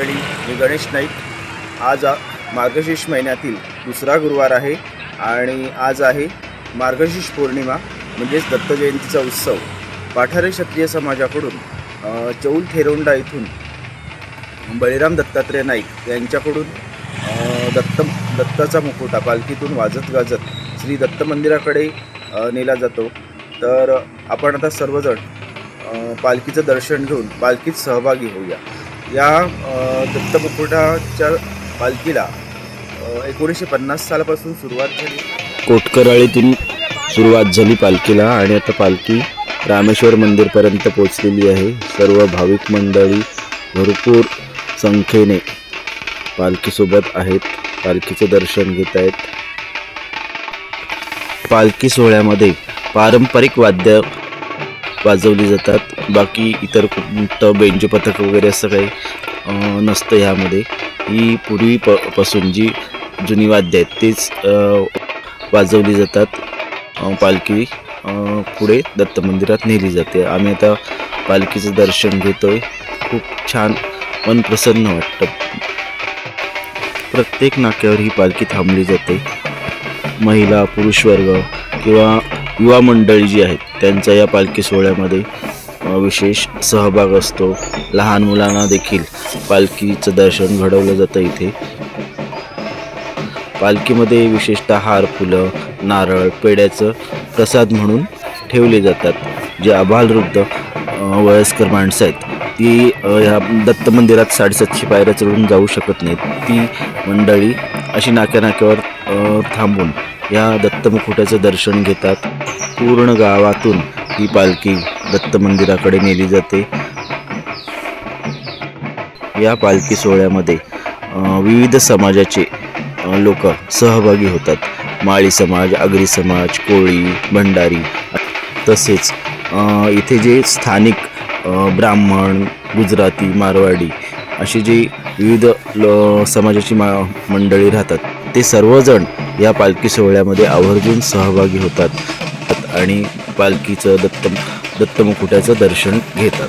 मंडळी मी गणेश नाईक. आज मार्गशीर्ष महिन्यातील दुसरा गुरुवार आहे आणि आज आहे मार्गशीर्ष पौर्णिमा म्हणजेच दत्तजयंतीचा उत्सव. पाठारे क्षत्रिय समाजाकडून चौल थेरोंडा इथून बळीराम दत्तात्रय नाईक यांच्याकडून दत्त दत्ताचा मुखवटा पालखीतून वाजत गाजत श्री दत्त मंदिराकडे नेला जातो. तर आपण आता सर्वजण पालखीचं दर्शन घेऊन पालखीत सहभागी होऊया. या दत्त मुकुटाच्या पालखीला एकोणीसशे पन्नास सालापासून सुरुवात झाली. कोटकराळीतून सुरुवात झाली पालखीला आणि आता पालखी रामेश्वर मंदिरपर्यंत पोचलेली आहे. सर्व भाविक मंडळी भरपूर संख्येने पालखीसोबत आहेत. पालखीचं दर्शन घेत आहेत. पालखी सोहळ्यामध्ये पारंपरिक वाद्य वाजवली जातात. बाकी इतर कुठं बेंजो पथक वगैरे असं काही नसतं ह्यामध्ये. ही पूर्वी प पासून जी जुनी वाद्य आहेत तेच वाजवली जातात. पालखी पुढे दत्त मंदिरात नेली जाते. आम्ही आता पालखीचं दर्शन घेतो आहे खूप छान मन प्रसन्न वाटतं. प्रत्येक नाक्यावर ही पालखी थांबली जाते. महिला पुरुष वर्ग किंवा युवा मंडळी जी आहेत त्यांचा या पालखी सोहळ्यामध्ये विशेष सहभाग असतो. लहान मुलांना देखील पालखीचं दर्शन घडवलं जातं इथे. पालखीमध्ये विशेषतः हार फुलं नारळ पेड्याचं प्रसाद म्हणून ठेवले जातात. जे आबालवृद्ध वयस्कर माणसं आहेत ती ह्या दत्त मंदिरात साडेसातशे पायऱ्या चढून जाऊ शकत नाहीत. ती मंडळी अशी नाक्या नाक्यावर थांबून या दत्त दर्शन घेतात. पूर्ण गावातून ही पालखी दत्त मंदिराकडे नेली जाते. या पालखी सोहळ्यामध्ये विविध समाजाचे लोक सहभागी होतात. माळी समाज आगरी समाज कोळी भंडारी तसेच इथे जे स्थानिक ब्राह्मण गुजराती मारवाडी अशी जी विविध ल समाजाची मा मंडळी राहतात ते सर्वजण या पालखी सोहळ्यामध्ये आवर्जून सहभागी होतात आणि पालखीचं दत्त दत्तमुकुटाचं दर्शन घेतात.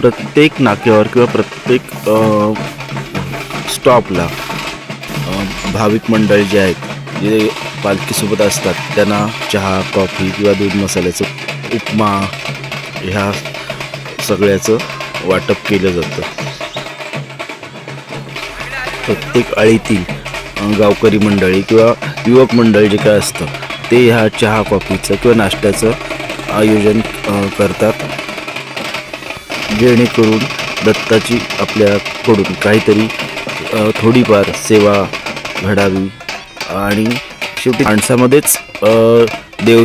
प्रत्येक नाक्यावर किंवा प्रत्येक स्टॉपला भाविक मंडळी जे आहेत जे पालखीसोबत असतात त्यांना चहा कॉफी किंवा दूध मसाल्याचं उपमा ह्या सगळ्याचं वाटप केलं जातं. प्रत्येक आळीतील गावकरी मंडळी किंवा युवक मंडळी जे काय असतं ते ह्या चहा कॉफीचं किंवा नाश्त्याचं आयोजन करतात. जेणेकरून दत्ताची आपल्याकडून काहीतरी थोडीफार सेवा घडावी आणि शेवटी माणसामध्येच देव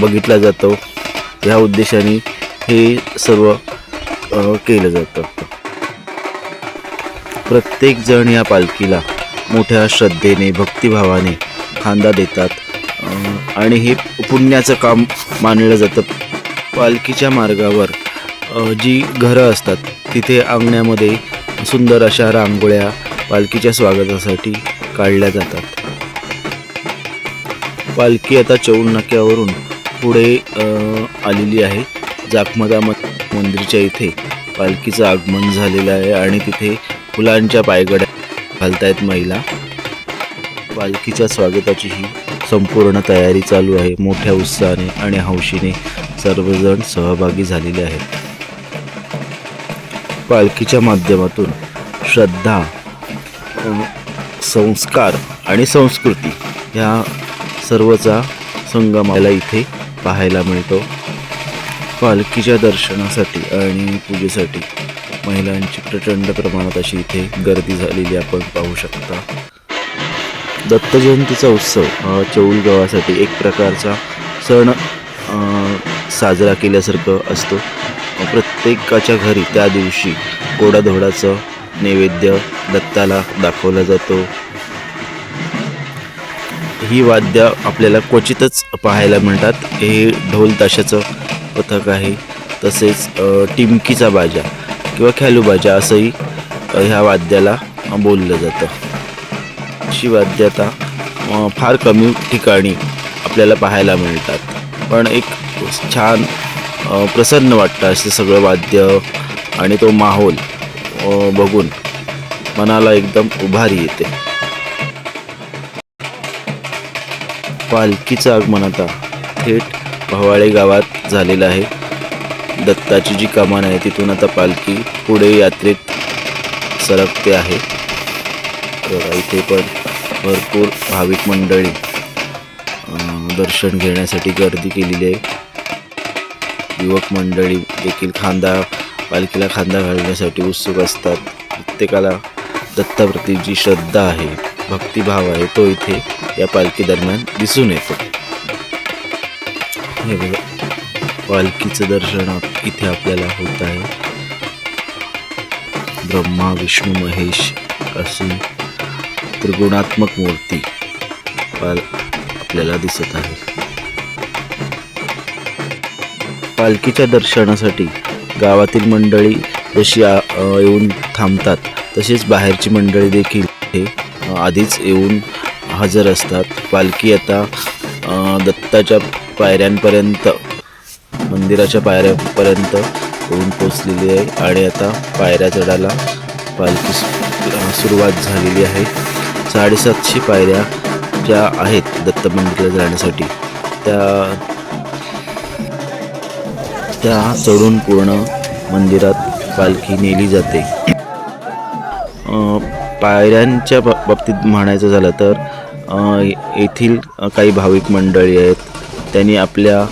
बघितला जातो. ह्या उद्देशाने हे सर्व केलं जातं. प्रत्येक जण या पालखीला मोठ्या श्रद्धेने भक्तिभावाने खांदा देतात. आणि हे पुण्याचं काम मानलं जातं. पालखीच्या मार्गावर जी घरं असतात तिथे अंगण्यामध्ये सुंदर अशा रांगोळ्या पालखीच्या स्वागतासाठी काढल्या जातात. पालखी आता चौल नाक्यावरून पुढे आलेली आहे. जाखमदामत मंदिरच्या इथे पालखीचं आगमन झालेलं आहे आणि तिथे फुलांच्या पायगड्या घालतायत महिला. पालखीच्या स्वागताची ही संपूर्ण तयारी चालू आहे. मोठ्या उत्साहाने आणि हौशीने सर्वजण सहभागी झालेले आहेत. पालखीच्या माध्यमातून श्रद्धा संस्कार आणि संस्कृती ह्या सर्वचा संगमाला इथे पाहायला मिळतो. पालखीच्या दर्शनासाठी आणि पूजेसाठी महिलांची प्रचंड प्रमाणात अशी इथे गर्दी झालेली आपण पाहू शकता. दत्त जयंतीचा उत्सव हा चौल गावासाठी एक प्रकारचा सण साजरा केल्यासारखं असतो. प्रत्येकाच्या घरी त्या दिवशी गोडाधोडाचं नैवेद्य दत्ताला दाखवला जातो. ही वाद्य आपल्याला क्वचितच पाहायला मिळतात. हे ढोल ताशाचं पथक आहे. तसेच टिमकीचा बाजा किंवा खेलू बाजा असंही ह्या वाद्याला बोललं जातं. अशी वाद्य आता फार कमी ठिकाणी आपल्याला पाहायला मिळतात. पण एक छान प्रसन्न वाटतं असे सगळं वाद्य आणि तो माहोल बघून मनाला एकदम उभारी येते. पालखीचं आगमन आता थेट भवाळे गावात झालेलं आहे. दत्ताची जी कमान आहे तिथून आता पालखी पुढे यात्रेत सरकते आहे. तर इथे पण भरपूर भाविक मंडळी दर्शन घेण्यासाठी गर्दी केलेली आहे. युवक मंडळी देखील खांदा पालखीला खांदा घालण्यासाठी उत्सुक असतात. प्रत्येकाला दत्ताप्रती जी श्रद्धा आहे भक्तिभाव आहे तो इथे या पालखी दरम्यान दिसून येतो. हे बघा. पालखीचं दर्शन इथे आपल्याला होत आहे. ब्रह्मा विष्णू महेश अशी त्रिगुणात्मक मूर्ती पाल आपल्याला दिसत आहे. पालखीच्या दर्शनासाठी गावातील मंडळी जशी येऊन थांबतात तशीच बाहेरची मंडळी देखील हे आधीच येऊन हजर असतात. पालखी आता दत्ताच्या पायऱ्यांपर्यंत मंदिराच्या पायऱ्यापर्यंत येऊन पोचलेली आहे आणि आता पायऱ्या चढायला पालखी सुरुवात झालेली आहे. साडेसातशे पायऱ्या ज्या आहेत दत्त मंदिरात जाण्यासाठी त्या त्या चढून पूर्ण मंदिरात पालखी नेली जाते. पायऱ्यांच्या बा- बाबतीत म्हणायचं झालं तर येथील काही भाविक मंडळी आहेत त्यांनी आपल्या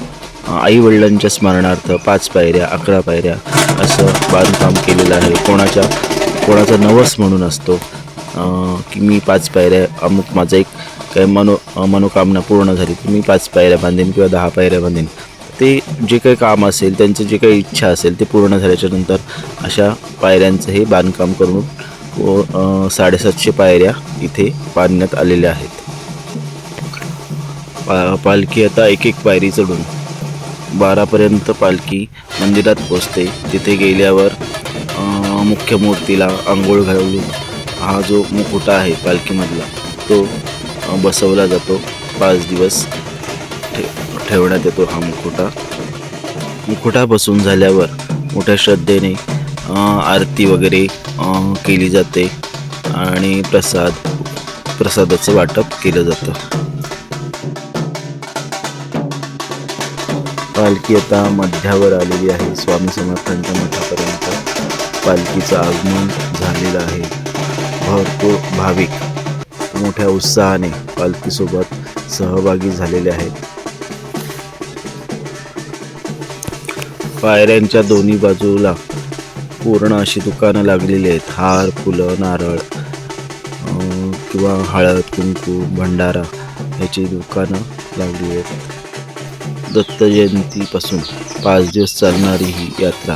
आईवडिलांच्या स्मरणार्थ पाच पायऱ्या अकरा पायऱ्या असं बांधकाम केलेलं आहे. कोणाच्या कोणाचा नवस म्हणून असतो की मी पाच पायऱ्या अमुक माझं एक काही मनो मनोकामना पूर्ण झाली तर मी पाच पायऱ्या बांधेन किंवा दहा पायऱ्या बांधेन. ते जे काही काम असेल त्यांचं जे काही इच्छा असेल ते पूर्ण झाल्याच्यानंतर अशा पायऱ्यांचं हे बांधकाम करून व साडेसातशे पायऱ्या इथे बांधण्यात आलेल्या आहेत. पा पालखी आता एक एक पायरी चढून बारापर्यंत पालखी मंदिरात पोचते. तिथे गेल्यावर मुख्य मूर्तीला आंघोळ घालून हा जो मुकुटा आहे पालखीमधला तो बसवला जातो. पाच दिवस ठे ठेवण्यात येतो हा मुकुटा. मुकुटा बसून झाल्यावर मोठ्या श्रद्धेने आरती वगैरे केली जाते आणि प्रसाद प्रसादाचं वाटप केलं जातं. पालखी आता मध्यावर आलेली आहे. स्वामी समर्थांच्या मठापर्यंत पालखीचं आगमन झालेलं आहे. भरपूर भाविक मोठ्या उत्साहाने पालखीसोबत सहभागी झालेले आहेत. पायऱ्यांच्या दोन्ही बाजूला पूर्ण अशी दुकानं लागलेली आहेत. हार फुलं नारळ किंवा हळद कुंकू भंडारा याची दुकानं लागली आहेत. दत्त जयंतीपासून पाच दिवस चालणारी ही यात्रा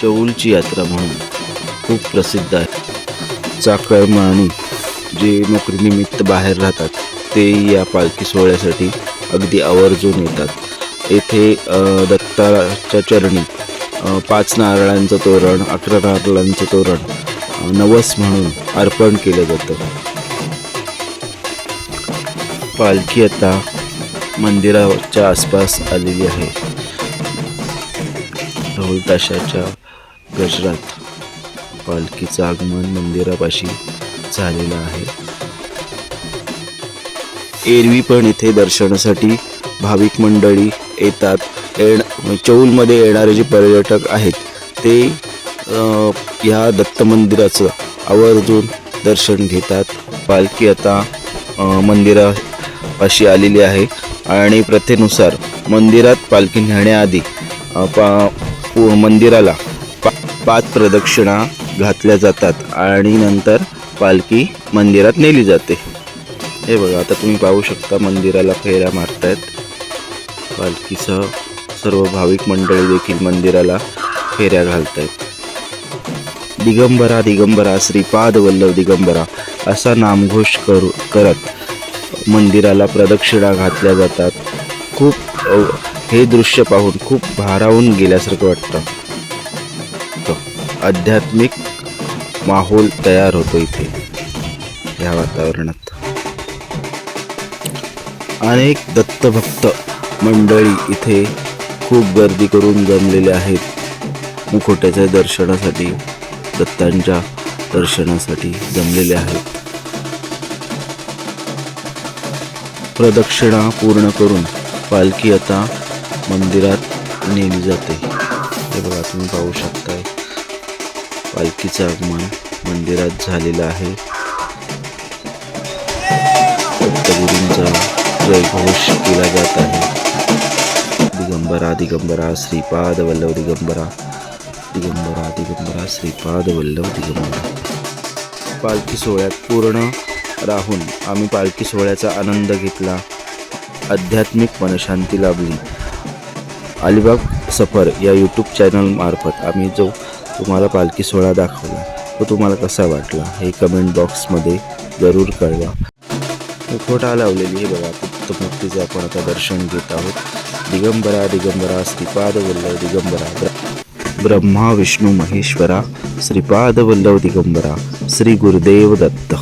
चौलची यात्रा म्हणून खूप प्रसिद्ध आहे. चाकरमानी जे नोकरीनिमित्त बाहेर राहतात ते या पालखी सोहळ्यासाठी अगदी आवर्जून येतात. येथे दत्ताच्या चरणी पाच नारळांचं तोरण अकरा नारळांचं तोरण नवस म्हणून अर्पण केलं जातं. पालखी आता मंदिराच्या आसपास आलेली आहे. ढोल ताशाच्या गजरात पालखीचं आगमन मंदिरापाशी झालेलं आहे. एरवी पण इथे दर्शनासाठी भाविक मंडळी येतात. येण चौलमध्ये येणारे जे पर्यटक आहेत ते ह्या दत्त मंदिराचं आवर्जून दर्शन घेतात. पालखी आता मंदिरापाशी आलेली आहे. आणि प्रथेनुसार मंदिरात पालखी नेण्याआधी पा मंदिराला पा पाच प्रदक्षिणा घातल्या जातात आणि नंतर पालखी मंदिरात नेली जाते. हे बघा आता तुम्ही पाहू शकता मंदिराला फेऱ्या मारतायत. पालखीसह सर्व भाविक मंडळी देखील मंदिराला फेऱ्या घालतायत. दिगंबरा दिगंबरा श्रीपाद वल्लभ दिगंबरा असा नामघोष करू करत मंदिराला प्रदक्षिणा घातल्या जातात. खूप हे दृश्य पाहून खूप भारावून गेल्यासारखं वाटतं. आध्यात्मिक माहोल तयार होतो इथे या वातावरणात. अनेक दत्तभक्त मंडळी इथे खूप गर्दी करून जमलेले आहेत. मुखोट्याच्या दर्शनासाठी दत्तांच्या दर्शनासाठी जमलेले आहेत. प्रदक्षिणा पूर्ण करून पालखी आता मंदिरात नेली जाते. हे बघा तुम्ही पाहू शकताय. पालखीचं आगमन मंदिरात झालेलं आहे. दत्तगुरूंचा जयघोष केला जात आहे. दिगंबरा दिगंबरा श्रीपाद वल्लव दिगंबरा. दिगंबरा दिगंबरा श्रीपाद वल्लभ दिगंबरा. पालखी सोहळ्यात पूर्ण राहून आम्ही पालखी सोहळ्याचा आनंद घेतला. आध्यात्मिक मनशांती लाभली. अलिबाग सफर या यूट्यूब चॅनलमार्फत आम्ही जो तुम्हाला पालखी सोहळा दाखवला तो तुम्हाला कसा वाटला हे कमेंट बॉक्समध्ये जरूर कळवा. मुखोटा लावलेली हे बघा मुक्तीचे आपण आता दर्शन घेत आहोत. दिगंबरा दिगंबरा श्रीपाद वल्लव दिगंबरा. ब्रह्मा विष्णू महेश्वरा श्रीपाद वल्लव दिगंबरा. श्री गुरुदेव दत्त.